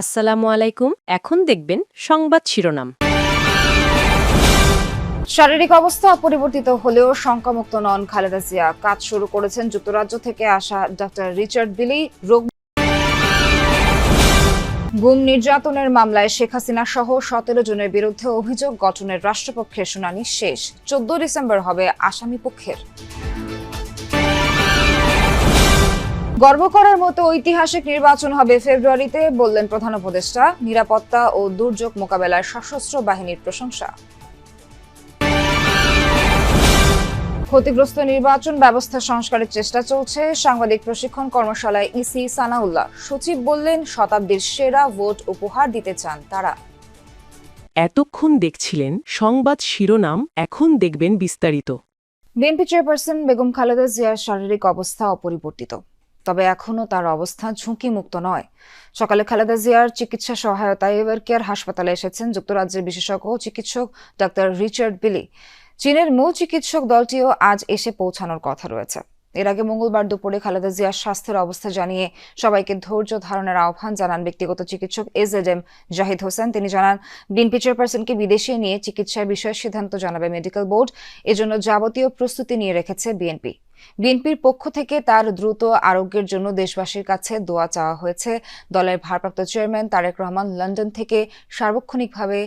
আসসালামু আলাইকুম। এখন দেখবেন সংবাদ শিরোনাম। শারীরিক অবস্থা অপরিবর্তিত হলেও শঙ্কামুক্ত নন খালেদা জিয়া। কাজ শুরু করেছেন যুক্তরাজ্য থেকে আসা ডক্টর রিচার্ড বিলি। রোগ গুম নির্যাতনের মামলায় শেখ হাসিনা সহ সতেরো জনের বিরুদ্ধে অভিযোগ গঠনের রাষ্ট্রপক্ষের শুনানি শেষ। চোদ্দ ডিসেম্বর হবে আসামি পক্ষের। গর্ব করার মতো ঐতিহাসিক নির্বাচন হবে ফেব্রুয়ারিতে বললেন প্রধান উপদেষ্টা। নিরাপত্তা ও দুর্যোগ মোকাবেলায় সশস্ত্র বাহিনীর প্রশংসা। ক্ষতিগ্রস্ত নির্বাচন ব্যবস্থা সংস্কারের চেষ্টা চলছে। সাংবাদিক প্রশিক্ষণ কর্মশালায় ইসি সানাউল্লাহ। সচিব বললেন শতাব্দীর সেরা ভোট উপহার দিতে চান তারা। এতক্ষণ দেখছিলেন সংবাদ শিরোনাম এখন দেখবেন বিস্তারিত। বিএনপি চেয়ারপারসন বেগম খালেদা জিয়ার শারীরিক অবস্থা অপরিবর্তিত। তবে এখনও তার অবস্থা ঝুঁকিমুক্ত নয়। সকালে খালেদা জিয়ার চিকিৎসা সহায়তায় এভার কেয়ার হাসপাতালে এসেছেন যুক্তরাজ্যের বিশেষজ্ঞ চিকিৎসক ডাক্তার রিচার্ড বিলি। চীনের মূল চিকিৎসক দলটিও আজ এসে পৌঁছানোর কথা রয়েছে। এর আগে মঙ্গলবার দুপুরে খালেদা জিয়ার স্বাস্থ্যের অবস্থা জানিয়ে সবাইকে ধৈর্য ধারণের আহ্বান জানান ব্যক্তিগত চিকিৎসক এজেড এম জাহিদ হোসেন। তিনি জানান, বিএনপি চেয়ারপারসনকে বিদেশে নিয়ে চিকিৎসার বিষয়ে সিদ্ধান্ত জানাবে মেডিকেল বোর্ড। এজন্য যাবতীয় প্রস্তুতি নিয়ে রেখেছে বিএনপি। বিএনপির পক্ষ থেকে তার দ্রুত আরোগ্যের জন্য দেশবাসীর কাছে দোয়া চাওয়া হয়েছে। দলের ভারপ্রাপ্ত চেয়ারম্যান তারেক রহমান লন্ডন থেকে সার্বক্ষণিকভাবে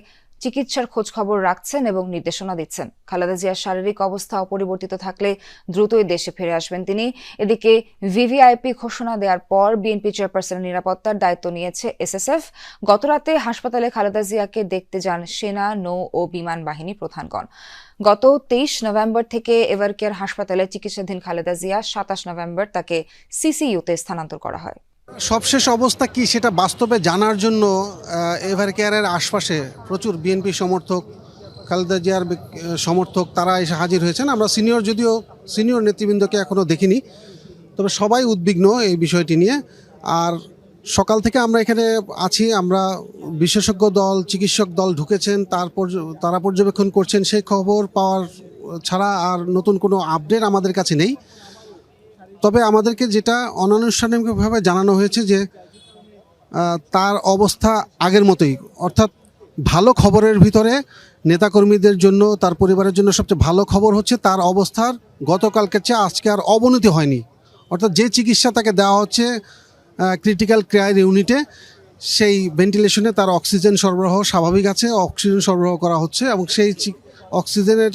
চিকিৎসার খোঁজ খবর রাখছেন এবং নির্দেশনা দিচ্ছেন। খালেদা জিয়ার শারীরিক অবস্থা অপরিবর্তিত থাকলে দ্রুতই দেশে ফিরে আসবেন তিনি। এদিকে ভিভিআইপি ঘোষণা দেওয়ার পর বিএনপি চেয়ারপারসনের নিরাপত্তার দায়িত্ব নিয়েছে এসএসএফ। গতরাতে হাসপাতালে খালেদা জিয়াকে দেখতে যান সেনা, নৌ ও বিমান বাহিনী প্রধানগণ। গত তেইশ নভেম্বর থেকে এভারকেয়ার হাসপাতালে চিকিৎসাধীন খালেদা জিয়া সাতাশ নভেম্বর তাকে সিসিইউতে স্থানান্তর করা হয়। সবশেষ অবস্থা কি সেটা বাস্তবে জানার জন্য এভার কেয়ারের আশপাশে প্রচুর বিএনপি সমর্থক, খালেদা জিয়ার সমর্থক, তারা এসে হাজির হয়েছেন। আমরা সিনিয়র যদিও সিনিয়র নেতৃবৃন্দকে এখনও দেখিনি, তবে সবাই উদ্বিগ্ন এই বিষয়টি নিয়ে। আর সকাল থেকে আমরা এখানে আছি, আমরা বিশেষজ্ঞ দল, চিকিৎসক দল ঢুকেছেন তারপর তারা পর্যবেক্ষণ করছেন, সেই খবর পাওয়ার ছাড়া আর নতুন কোনো আপডেট আমাদের কাছে নেই। তবে আমাদেরকে যেটা অনানুষ্ঠানিকভাবে জানানো হয়েছে যে তার অবস্থা আগের মতোই। অর্থাৎ ভালো খবরের ভিতরে নেতাকর্মীদের জন্য, তার পরিবারের জন্য সবচেয়ে ভালো খবর হচ্ছে তার অবস্থার গতকালকে চেয়ে আজকে আর অবনতি হয়নি। অর্থাৎ যে চিকিৎসা তাকে দেওয়া হচ্ছে ক্রিটিক্যাল কেয়ার ইউনিটে সেই ভেন্টিলেশনে তার অক্সিজেন সরবরাহ স্বাভাবিক আছে অক্সিজেন সরবরাহ করা হচ্ছে এবং সেই অক্সিজেনের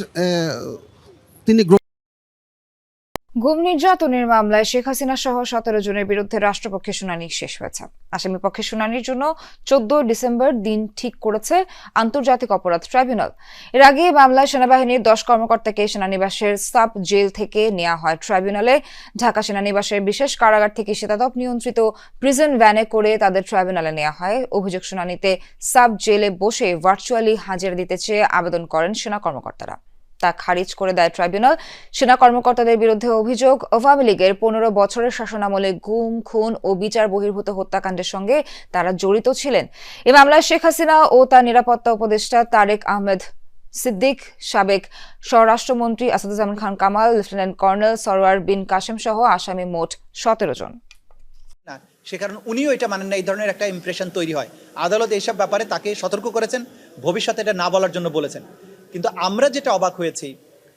তিনি গুম নির্যাতনের মামলায় শেখ হাসিনা সহ সতেরো জনের বিরুদ্ধে রাষ্ট্রপক্ষের শুনানি শেষ হয়েছে। আসামি পক্ষের শুনানির জন্য চোদ্দ ডিসেম্বর দিন ঠিক করেছে আন্তর্জাতিক অপরাধ ট্রাইব্যুনাল। এর আগে মামলায় সেনাবাহিনীর দশ কর্মকর্তাকে সেনানিবাসের সাব জেল থেকে নেওয়া হয়। ট্রাইব্যুনালে ঢাকা সেনানিবাসের বিশেষ কারাগার থেকে শীতাতপ নিয়ন্ত্রিত প্রিজন ভ্যানে করে তাদের ট্রাইব্যুনালে নেওয়া হয়। অভিযোগ শুনানিতে সাব জেলে বসে ভার্চুয়ালি হাজিরা দিতে চেয়ে আবেদন করেন সেনা কর্মকর্তারা। তা খারিজ করে দেয় ট্রাইব্যুনাল। সেনা কর্মকর্তাদের বিরুদ্ধে অভিযোগ, আওয়ামী লীগের পনেরো বছরের শাসনামলে গুম, খুন ও বিচার বহির্ভূত হত্যাকাণ্ডের সঙ্গে তারা জড়িত ছিলেন। এ মামলায় শেখ হাসিনা ও তার নিরাপত্তা উপদেষ্টা তারেক আহমেদ সিদ্দিক, সাবেক স্বরাষ্ট্রমন্ত্রী আসাদুজ্জামান খান কামাল, লেফটেন্যান্ট কর্নেল সরওয়ার বিন কাশেম সহ আসামি মোট সতেরো জন। সে কারণে উনিও এটা মানেন না, এই ধরনের একটা ইমপ্রেশন তৈরি হয়। আদালত এইসব ব্যাপারে তাকে সতর্ক করেছেন, ভবিষ্যতে এটা না বলার জন্য বলেছেন। কিন্তু আমরা যেটা অবাক হয়েছি,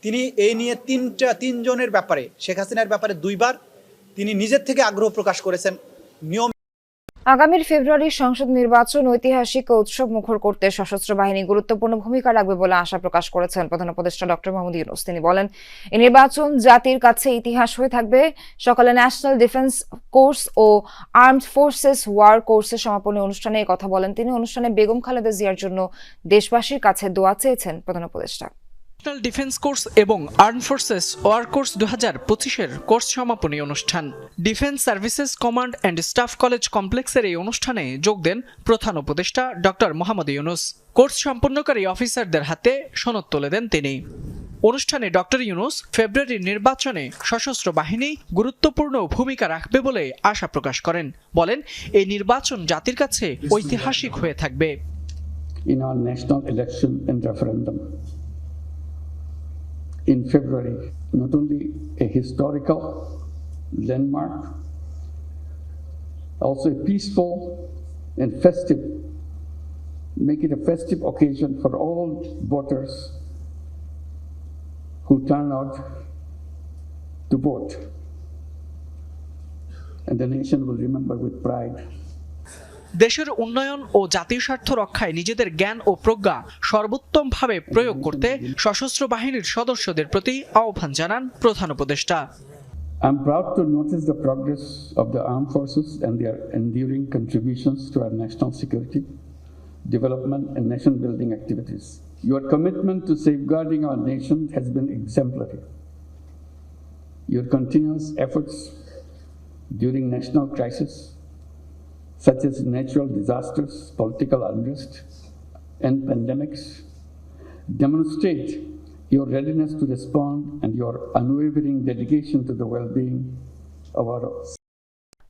তিনি এই নিয়ে তিনটা, তিনজনের ব্যাপারে, শেখ হাসিনার ব্যাপারে দুইবার তিনি নিজের থেকে আগ্রহ প্রকাশ করেছেন। নিয়ম আগামীর ফেব্রুয়ারির সংসদ নির্বাচন ঐতিহাসিক উৎসব মুখর করতে সশস্ত্র বাহিনী গুরুত্বপূর্ণ ভূমিকা রাখবে বলে আশা প্রকাশ করেছেন প্রধান উপদেষ্টা ডক্টর মোহাম্মদ ইউনুস। তিনি বলেন এই নির্বাচন জাতির কাছে ইতিহাস হয়ে থাকবে। সকালে ন্যাশনাল ডিফেন্স কোর্স ও আর্মড ফোর্সেস ওয়ার কোর্সের সমাপনী অনুষ্ঠানে কথা বলেন। তিনি অনুষ্ঠানে বেগম খালেদা জিয়ার জন্য দেশবাসীর কাছে দোয়া চেয়েছেন প্রধান উপদেষ্টা। ন্যাশনাল ডিফেন্স কোর্স এবং আর্ম ফোর্সেস ওয়ার কোর্স দু হাজার পঁচিশের কোর্স সমাপনী অনুষ্ঠান। Defence services command and staff college কমপ্লেক্সের এই অনুষ্ঠানে যোগ দেন প্রধান উপদেষ্টা ডক্টর মোহাম্মদ ইউনুস। কোর্স সম্পন্নকারী অফিসারদের হাতে সনদ তুলে দেন তিনি। অনুষ্ঠানে ডক্টর ইউনুস ফেব্রুয়ারির নির্বাচনে সশস্ত্র বাহিনী গুরুত্বপূর্ণ ভূমিকা রাখবে বলে আশা প্রকাশ করেন। বলেন, এই নির্বাচন জাতির কাছে ঐতিহাসিক হয়ে থাকবে। In our national election and referendum in February, not only a historical landmark, also a peaceful and festive, make it a festive occasion for all voters who turn out to vote. And the nation will remember with pride দেশের উন্নয়ন ও জাতীয় স্বার্থ রক্ষায় নিজেদের জ্ঞান ও প্রজ্ঞা সর্বোত্তমভাবে প্রয়োগ করতে সশস্ত্র বাহিনীর সদস্যদের প্রতি আহ্বান জানান প্রধান উপদেষ্টা I'm proud to notice the progress of the armed forces and their enduring contributions to our national security, development, and nation building activities. Your commitment to safeguarding our nation has been exemplary. Your continuous efforts during national crisis, such as natural disasters, political unrest, and pandemics, demonstrate your readiness to respond and your unwavering dedication to the well being of our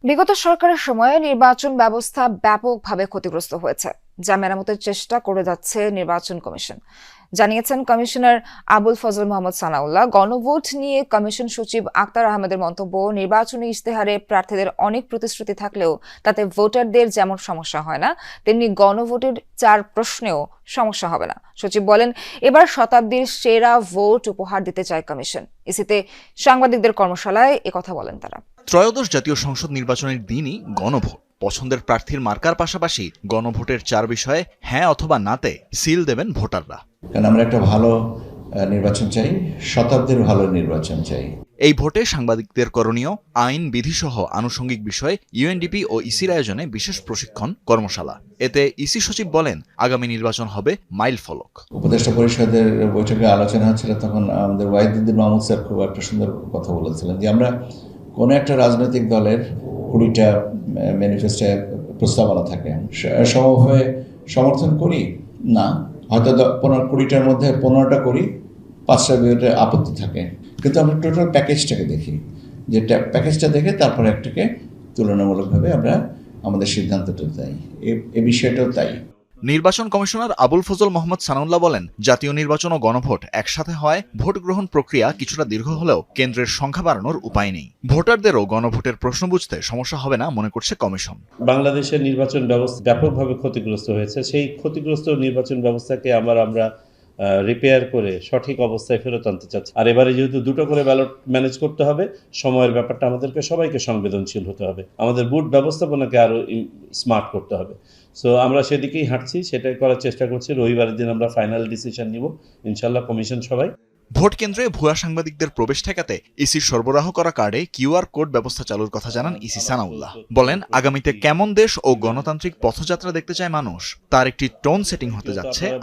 বিগত সরকারের সময়ে নির্বাচন ব্যবস্থা ব্যাপকভাবে ক্ষতিগ্রস্ত হয়েছে যা মেরামতের চেষ্টা করে যাচ্ছে নির্বাচন কমিশন। জানিয়েছেন কমিশনার আবুল ফজল মোহাম্মদ সানাউল্লাহ। গণভোট নিয়ে কমিশন সচিব আক্তার আহমেদের মন্তব্য, নির্বাচনী ইশতেহারে প্রার্থীদের অনেক প্রতিশ্রুতি থাকলেও তাতে ভোটারদের যেমন সমস্যা হয় না, তেমনি গণভোটের চার প্রশ্নেও সমস্যা হবে না। সচিব বলেন, এবার শতাব্দীর সেরা ভোট উপহার দিতে চায় কমিশন। ইসিতে সাংবাদিকদের কর্মশালায় একথা বলেন তারা। ত্রয়োদশ জাতীয় সংসদ নির্বাচনের দিনই গণভোট। পছন্দের প্রার্থীর মার্কার পাশাপাশি গণভোটের চার বিষয়ে হ্যাঁ অথবা নাতে সিল দেবেন ভোটাররা। কারণ আমরা একটা ভালো নির্বাচন চাই শতাব্দীর ভালো নির্বাচন চাই। এই ভোটে সাংবাদিকদের করণীয় আইন বিধিসহ আনুষঙ্গিক বিষয়ে ইউএনডিপি ও ইসির আয়োজনে বিশেষ প্রশিক্ষণ কর্মশালা। এতে ইসি সচিব বলেন আগামী নির্বাচন হবে মাইল ফলক। উপদেষ্টা পরিষদের বৈঠকে আলোচনা হচ্ছিল তখন আমাদের ওয়াহিদুদ্দিন মাহমুদ স্যার খুব একটা সুন্দর কথা বলেছিলেন যে আমরা কোনো একটা রাজনৈতিক দলের কুড়িটা ম্যানিফেস্টে প্রস্তাবনা থাকে। সমভাবে সমর্থন করি? না। হয়তো পনেরো, কুড়িটার মধ্যে পনেরোটা করি, পাঁচটা বিয়েতে আপত্তি থাকে। কিন্তু আমরা টোটাল প্যাকেজটাকে দেখি। যে প্যাকেজটা দেখে তারপরে একটাকে তুলনামূলকভাবে আমরা আমাদের সিদ্ধান্তটা তাই এ বিষয়টাও তাই। নির্বাচন কমিশনার আবুল ফজল মোহাম্মদ সানাউল্লাহ বলেন, জাতীয় নির্বাচন ও গণভোট একসাথে হয় ভোট গ্রহণ প্রক্রিয়া কিছুটা দীর্ঘ হলেও কেন্দ্রের সংখ্যা বাড়ানোর উপায় নেই। ভোটারদেরও গণভোটের প্রশ্ন বুঝতে সমস্যা হবে না মনে করছে কমিশন। বাংলাদেশের নির্বাচন ব্যবস্থা ব্যাপকভাবে ক্ষতিগ্রস্ত হয়েছে। সেই ক্ষতিগ্রস্ত নির্বাচন ব্যবস্থাকে আবার আমরা রিপেয়ার করে সঠিক অবস্থায় ফেরত আনতে চাচ্ছি। আর এবারে যেহেতু দুটো করে ব্যালট ম্যানেজ করতে হবে, সময়ের ব্যাপারটা আমাদেরকে সবাইকে সংবেদনশীল হতে হবে। আমাদের বুট ব্যবস্থাপনাকে আরও স্মার্ট করতে হবে। সো আমরা সেদিকেই হাঁটছি, সেটাই করার চেষ্টা করছি। রবিবারের দিন আমরা ফাইনাল ডিসিশন নিব। ইনশাল্লাহ কমিশন সবাই। ভোট কেন্দ্রে ভুয়া সাংবাদিকদের প্রবেশ ঠেকাতে ইসির সরবরাহ করা কার্ডে কিউআর কোড ব্যবস্থা চালুর কথা জানান ইসি সানাউল্লাহ। বলেন, আগামীতে কেমন দেশ ও গণতান্ত্রিক পথযাত্রা দেখতে চায় মানুষ, তার একটি টোন সেটিং হতে যাচ্ছে।